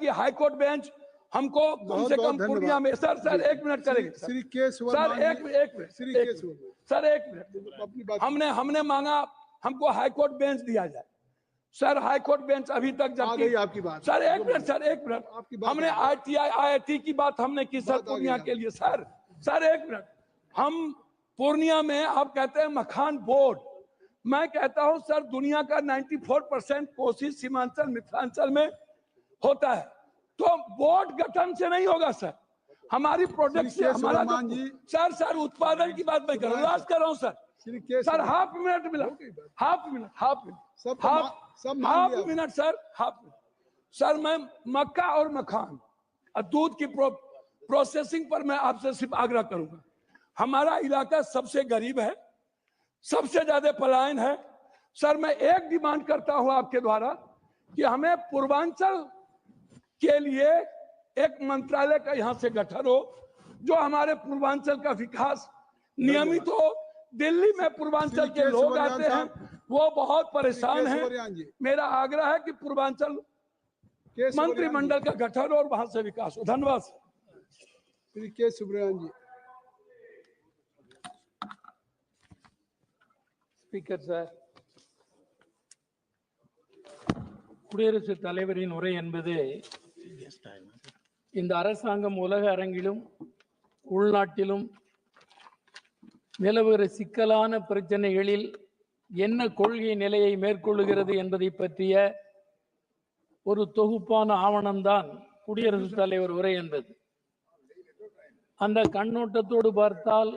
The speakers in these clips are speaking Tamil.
कि हाई कोर्ट बेंच हमको कम से कम पूर्णिया में सर सर एक मिनट करेंगे। सर। श्री के सर एक एक मिनट। सर एक मिनट। हमने हमने मांगा हमको हाई कोर्ट बेंच दिया जाए। सर हाई कोर्ट बेंच अभी तक गई आपकी बात। सर एक मिनट सर एक मिनट। हमने। आईटीआई आईआईटी की बात हमने की सर पूर्णिया के लिए। सर सर एक मिनट। हम पूर्णिया में आप कहते हैं मखान बोर्ड। मैं कहता हूँ सर दुनिया का 94 परसेंट कोशिश सीमांचल मिथिलांचल में होता है। तो बोर्ड गठन से नहीं होगा सर। हमारी प्रोडक्ट से हमारा जो-। सर सर उत्पादन की बात मैं कर रहा हूँ। कर रहा हूँ सर। सर हाफ़ मिनट मिला। Half minute half minute. Half half minute sir half minute. Sir मैं मक्का और मखान और दूध की प्रो, प्रोसेसिंग पर मैं आपसे सिर्फ़ आग्रह करूँगा। हमारा इलाका सबसे गरीब है सबसे ज़्यादा पलायन है। सर मैं एक डिमांड करता हूँ आपके द्वारा कि हमें पूर्वांचल के लिए एक मंत्रालय का यहाँ से गठन हो जो हमारे पूर्वांचल का विकास नियमित हो दिल्ली में पूर्वांचल श्री के के लोग सुब्रमण्यम आते हैं साहब। वो बहुत परेशान के हैं सुब्रमण्यम जी। मेरा आग्रह है कि पूर्वांचल के सुब्रमण्यम मंत्रिमंडल का गठन हो और वहां से विकास हो धन्यवाद जी, श्री के सुब्रमण्यम जी ஸ்பீக்கர் சார் குடியரசுத் தலைவரின் உரை என்பது இந்த அரசாங்கம் உலக அரங்கிலும் உள்நாட்டிலும் நிலவுகிற சிக்கலான பிரச்சனைகளில் என்ன கொள்கை நிலையை மேற்கொள்ளுகிறது என்பதை பற்றிய ஒரு தொகுப்பான ஆவணம்தான் குடியரசுத் தலைவர் உரை என்பது. அந்த கண்ணோட்டத்தோடு பார்த்தால்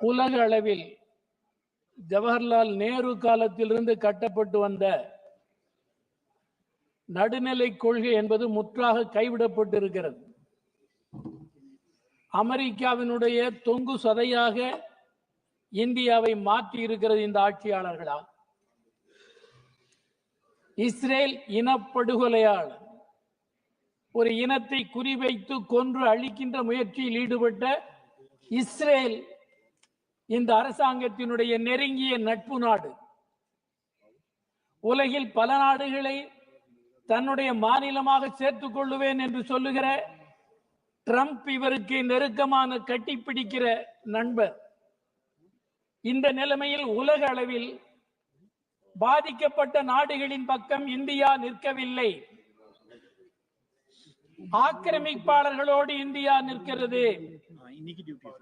உலக அளவில் ஜவஹர்லால் நேரு காலத்திலிருந்து கட்டப்பட்டு வந்த நடுநிலை கொள்கை என்பது முற்றாக கைவிடப்பட்டிருக்கிறது. அமெரிக்காவினுடைய தொங்கு சதையாக இந்தியாவை மாற்றி இருக்கிறது இந்த ஆட்சியாளர்களால் இஸ்ரேல் இனப்படுகொலையாளர். ஒரு இனத்தை குறிவைத்து கொன்று அழிக்கின்ற முயற்சியில் ஈடுபட்ட இஸ்ரேல் இந்த அரசாங்கத்தினுடைய நெருங்கிய நட்பு நாடு. உலகில் பல நாடுகளை தன்னுடைய மாநிலமாக சேர்த்துக் கொள்ளுவேன் என்று சொல்லுகிற ட்ரம்ப் இவருக்கு நெருக்கமான கட்டிப்பிடிக்கிற நண்பர். இந்த நிலைமையில் உலக அளவில் பாதிக்கப்பட்ட நாடுகளின் பக்கம் இந்தியா நிற்கவில்லை. ஆக்கிரமிப்பாளர்களோடு இந்தியா நிற்கிறது.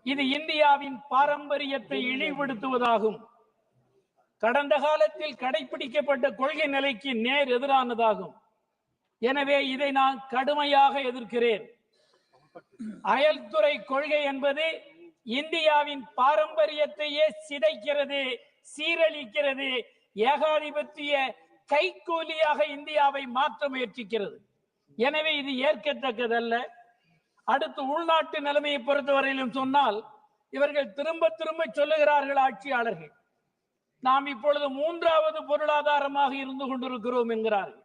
இது இந்தியாவின் பாரம்பரியத்தை இழிவுபடுத்துவதாகும். கடந்த காலத்தில் கடைபிடிக்கப்பட்ட கொள்கை நிலைக்கு நேர் எதிரானதாகும். எனவே இதை நான் கடுமையாக எதிர்க்கிறேன். அயல்துறை கொள்கை என்பது இந்தியாவின் பாரம்பரியத்தையே சிதைக்கிறது சீரழிக்கிறது ஏகாதிபத்திய கைக்கூலியாக இந்தியாவை மாற்ற முயற்சிக்கிறது. எனவே இது ஏற்கத்தக்கதல்ல. அடுத்து உள்நாட்டு நிலைமையை பொறுத்தவரையிலும் சொன்னால் இவர்கள் திரும்ப திரும்ப சொல்லுகிறார்கள் ஆட்சியாளர்கள். நாம் இப்பொழுது மூன்றாவது பொருளாதாரமாக இருந்து கொண்டிருக்கிறோம் என்கிறார்கள்.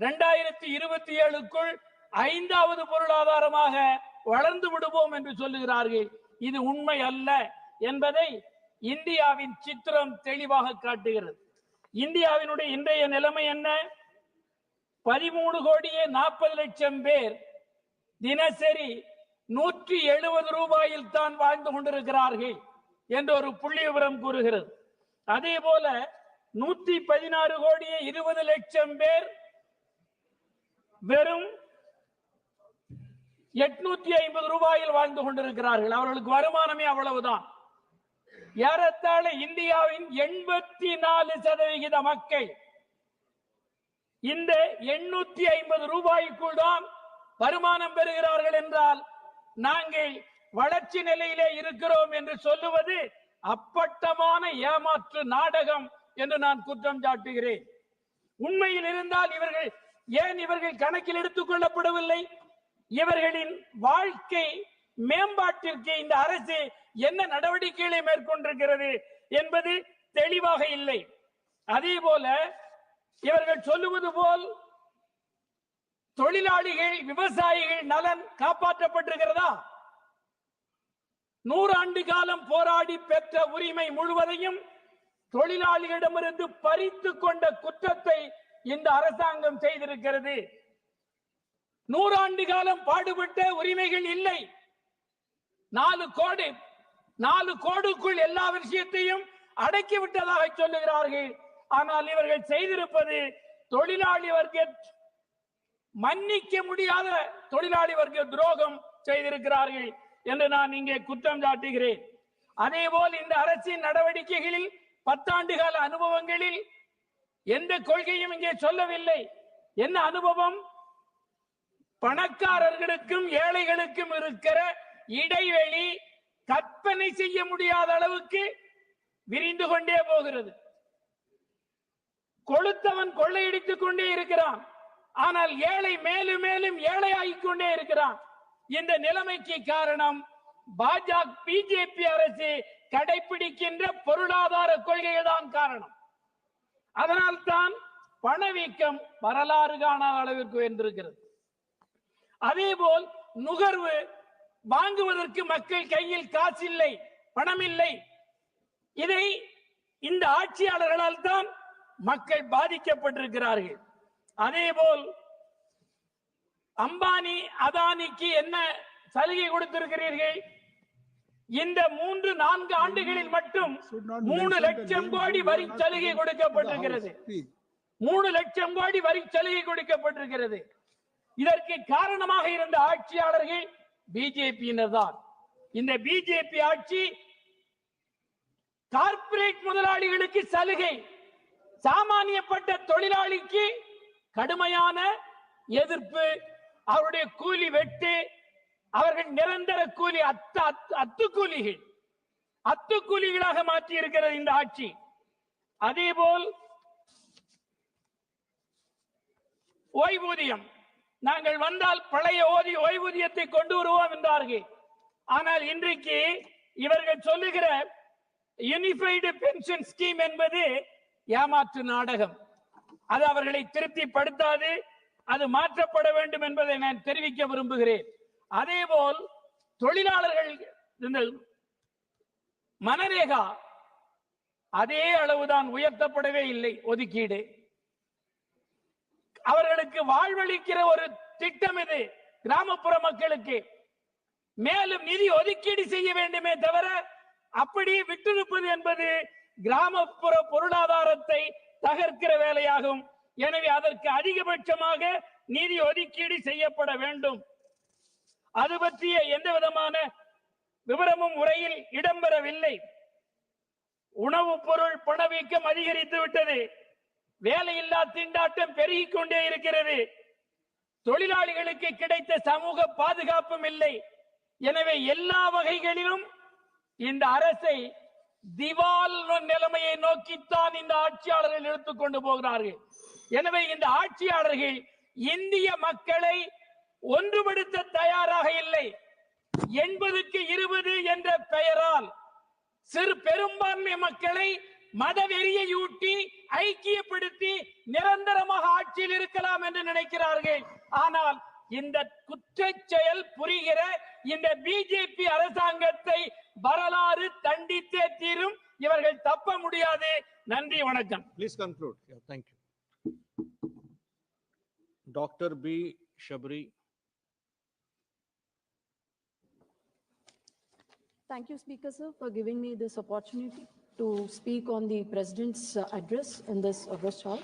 இரண்டாயிரத்தி இருபத்தி ஏழுக்குள் ஐந்தாவது பொருளாதாரமாக வளர்ந்து விடுவோம் என்று சொல்லுகிறார்கள். இது உண்மை அல்ல என்பதை இந்தியாவின் சித்திரம் தெளிவாக காட்டுகிறது. இந்தியாவினுடைய இன்றைய நிலைமை என்ன? பதிமூணு கோடியே நாற்பது லட்சம் பேர் தினசரி நூற்றி எழுபது ரூபாயில் தான் வாழ்ந்து கொண்டிருக்கிறார்கள் என்று ஒரு புள்ளி விவரம் கூறுகிறது. அதே போல நூத்தி பதினாறு கோடியே இருபது லட்சம் பேர் வெறும் எட்நூத்தி ஐம்பது ரூபாயில் வாழ்ந்து கொண்டிருக்கிறார்கள். அவர்களுக்கு வருமானமே அவ்வளவுதான். ஏறத்தாழ இந்தியாவின் எண்பத்தி நாலு சதவிகித மக்கள் இந்த எண்ணூத்தி ஐம்பது ரூபாய்க்குள் தான் வருமானம் பெறுகிறார்கள் என்றால் நாங்கள் வளர்ச்சி நிலையிலே இருக்கிறோம் என்று சொல்லுவது அப்பட்டமான ஏமாற்று நாடகம் என்று நான் குற்றம் சாட்டுகிறேன். உண்மையில் இருந்தால் இவர்கள் ஏன் இவர்கள் கணக்கில் எடுத்துக் கொள்ளப்படவில்லை? இவர்களின் வாழ்க்கை மேம்பாட்டிற்கு இந்த அரசு என்ன நடவடிக்கைகளை மேற்கொண்டிருக்கிறது என்பது தெளிவாக இல்லை. அதே போல இவர்கள் சொல்லுவது போல் தொழிலாளிகள் விவசாயிகள் நலன் காப்பாற்றப்பட்டிருக்கிறதா? நூறாண்டு காலம் போராடி பெற்ற உரிமை முழுவதையும் தொழிலாளிகளிடமிருந்து பறித்து கொண்ட குற்றத்தை இந்த அரசாங்கம் செய்திருக்கிறது. நூறாண்டு காலம் பாடுபட்ட உரிமைகள் இல்லை. நாலு கோடு நாலு கோடுக்குள் எல்லா விஷயத்தையும் அடக்கி விட்டதாக சொல்லுகிறார்கள். ஆனால் இவர்கள் செய்திருப்பது தொழிலாளி வர்க்க மன்னிக்க முடியாத தொழிலாளி வர்க்க துரோகம் செய்திருக்கிறார்கள் என்று நான் இங்கே குற்றம் சாட்டுகிறேன். அதே போல் இந்த அரசின் நடவடிக்கைகளில் பத்தாண்டு கால அனுபவங்களில் எந்த கொள்கையும் இங்கே சொல்லவில்லை. என்ன அனுபவம்? பணக்காரர்களுக்கும் ஏழைகளுக்கும் இருக்கிற இடைவெளி கற்பனை செய்ய முடியாத அளவுக்கு விரிந்து கொண்டே போகிறது. கொளுத்தவன் கொள்ளையடித்துக் கொண்டே இருக்கிறான். ஆனால் ஏழை மேலும் மேலும் ஏழையாகிக் கொண்டே இருக்கிறான். இந்த நிலைமைக்கு காரணம் பாஜக பிஜேபி அரசு கடைபிடிக்கின்ற பொருளாதார கொள்கைகள் தான் காரணம். அதனால்தான் பணவீக்கம் வரலாறு காணாத அளவிற்கு உயர்ந்திருக்கிறது. அதே போல் நுகர்வு வாங்குவதற்கு மக்கள் கையில் காசு இல்லை பணம் இல்லை இதை இந்த ஆட்சியாளர்களால் தான் மக்கள் பாதிக்கப்பட்டிருக்கிறார்கள். அதே போல் அம்பானி அதானிக்கு என்ன சலுகை கொடுத்திருக்கிறீர்கள்? இந்த மூன்று நான்கு ஆண்டுகளில் மட்டும் மூணு லட்சம் கோடி வரி சலுகை கொடுக்கப்பட்டிருக்கிறது. மூணு லட்சம் கோடி வரி சலுகை கொடுக்கப்பட்டிருக்கிறது. இதற்கு காரணமாக இருந்த ஆட்சியாளர்கள் பிஜேபியினர் தான். இந்த பிஜேபி ஆட்சி கார்ப்பரேட் முதலாளிகளுக்கு சலுகை சாமானியப்பட்ட தொழிலாளிக்கு கடுமையான எதிர்ப்பு அவருடைய கூலி வெட்டு அவர்கள் நிரந்தர கூலி அத்து அத்து- அத்துக்கூலிகள் அத்துக்கூலிகளாக மாற்றி இருக்கிறது இந்த ஆட்சி. அதே போல் ஓய்வூதியம். நாங்கள் வந்தால் பழைய ஓதி ஓய்வூதியத்தை கொண்டு வருவோம் என்றார்கள். ஆனால் இன்றைக்கு இவர்கள் சொல்லுகிற யூனிஃபைடு பென்ஷன் ஸ்கீம் என்பது ஏமாற்று நாடகம். அது அவர்களை திருப்திப்படுத்தாது அது மாற்றப்பட வேண்டும் என்பதை நான் தெரிவிக்க விரும்புகிறேன். அதேபோல் தொழிலாளர்கள் இந்த மனரேகா அதே அளவுதான் உயர்த்தப்படவே இல்லை ஒதுக்கீடு. அவர்களுக்கு வாழ்வளிக்கிற ஒரு திட்டம் இது கிராமப்புற மக்களுக்கு. மேலும் நிதி ஒதுக்கீடு செய்ய வேண்டுமே தவிர அப்படியே விட்டிருப்பது என்பது கிராமப்புற பொருளாதாரத்தை தகர்க்கிற வேலையாகும். எனவே அதற்கு அதிகபட்சமாக நிதி ஒதுக்கீடு செய்யப்பட வேண்டும். அது பற்றிய எந்த விதமான விவரமும் உரையில் இடம்பெறவில்லை. உணவுப் பொருள் பணவீக்கம் அதிகரித்து விட்டது. வேலையில்லா திண்டாட்டம் பெருகிக் கொண்டே இருக்கிறது. தொழிலாளிகளுக்கு கிடைத்த சமூக பாதுகாப்பும் இல்லை. எனவே எல்லா வகைகளிலும் இந்த அரசை திவால் நிலைமையை நோக்கித்தான் இந்த ஆட்சியாளர்கள் எடுத்துக்கொண்டு போகிறார்கள். எனவே இந்த ஆட்சியாளர்கள் இந்திய மக்களை ஒன்றுபடுத்த தயாராக இல்லை எண்பதுக்கு இருபது என்ற பெயரால் சிறு பெரும்பான்மை மக்களை மதவெறியையூட்டி ஐக்கியப்படுத்தி நிரந்தரமாக ஆட்சியில் இருக்கலாம் என்று நினைக்கிறார்கள் ஆனால் இந்த குற்றச் செயல் புரிகிற இந்த பிஜேபி அரசாங்கத்தை வரலாறு தண்டித்தே தீரும் இவர்கள் தப்ப முடியாது நன்றி வணக்கம் Please conclude. Yeah, thank you. Dr. Thank you, Speaker, sir, for giving me this opportunity to speak on the President's address in this August House.